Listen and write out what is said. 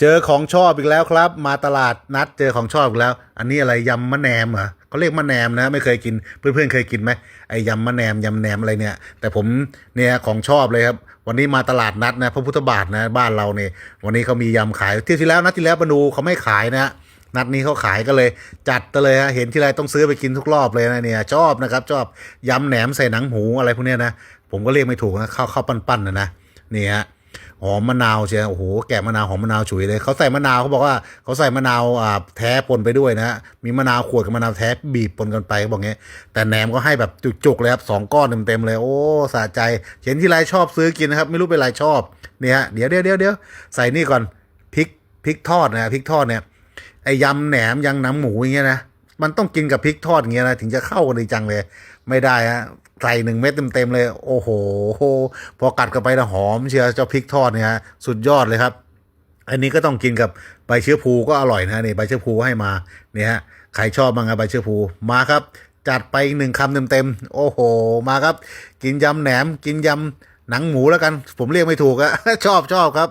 เจอของชอบอีกแล้วครับ มาตลาดนัดเจอของชอบอีกแล้ว อันนี้อะไรยำมะแหนมเหรอเขาเรียกมะแหนมนะ ไม่เคยกินเพื่อนๆเคยกินไหมไอ้ยำมะแหนมยำแหนมอะไรเนี่ย แต่ผมเนี่ยของชอบเลยครับ วันนี้มาตลาดนัดนะพระพุทธบาทนะบ้านเราเนี่ยวันนี้เขามียำขายที่ที่แล้วนัดที่แล้วมาดูเขาไม่ขายนะนัดนี้เขาขายก็เลยจัดเลยฮะเห็นที่ไรต้องซื้อไปกินทุกรอบเลยนะเนี่ยชอบนะครับชอบยำแหนมใส่หนังหมูอะไรพวกเนี้ยนะผมก็เรียกไม่ถูกนะข้าวข้าวปั้นๆนะนะนี่ฮะ หอมมะนาวเชียโอ้โหแกะมะนาวหอมมะนาวฉุยเลยเขาใส่มะนาวเขาบอกว่าเขาใส่มะนาวอ่าแท้ปนไปด้วยนะมีมะนาวขวดกับมะนาวแท้บีบปนกันไปเขาบอกงี้แต่แหนมก็ให้แบบจุกๆเลยครับสองก้อนเต็มๆเลยโอ้สะใจเห็นที่ไรชอบซื้อกินนะครับ ไม่รู้เป็นไรชอบเนี่ยฮะเดี๋ยวเดี๋ยวเดี๋ยวใส่นี่ก่อนพริกพริกทอดนะพริกทอดเนี่ยไอ้ยำแหนมยังหนังหมูอย่างเงี้ยนะมันต้องกินกับพริกทอดอย่างเงี้ยนะถึงจะเข้ากันดีจังเลย ไม่ได้ฮะ ใส่หนึ่งเม็ดเต็มๆเลย โอ้โห พอกัดกันไปนะหอมเชียวเจ้าพริกทอดเนี่ยฮะสุดยอดเลยครับ อันนี้ก็ต้องกินกับใบเชื้อพลูก็อร่อยนะนี่ใบเชื้อพลูให้มาเนี่ยฮะใครชอบบ้างอะใบเชื้อพลูมาครับ จัดไปอีกหนึ่งคำเต็มๆโอ้โห มาครับ กินยำแหนมกินยำหนังหมูแล้วกัน ผมเรียกไม่ถูกอะชอบชอบครับ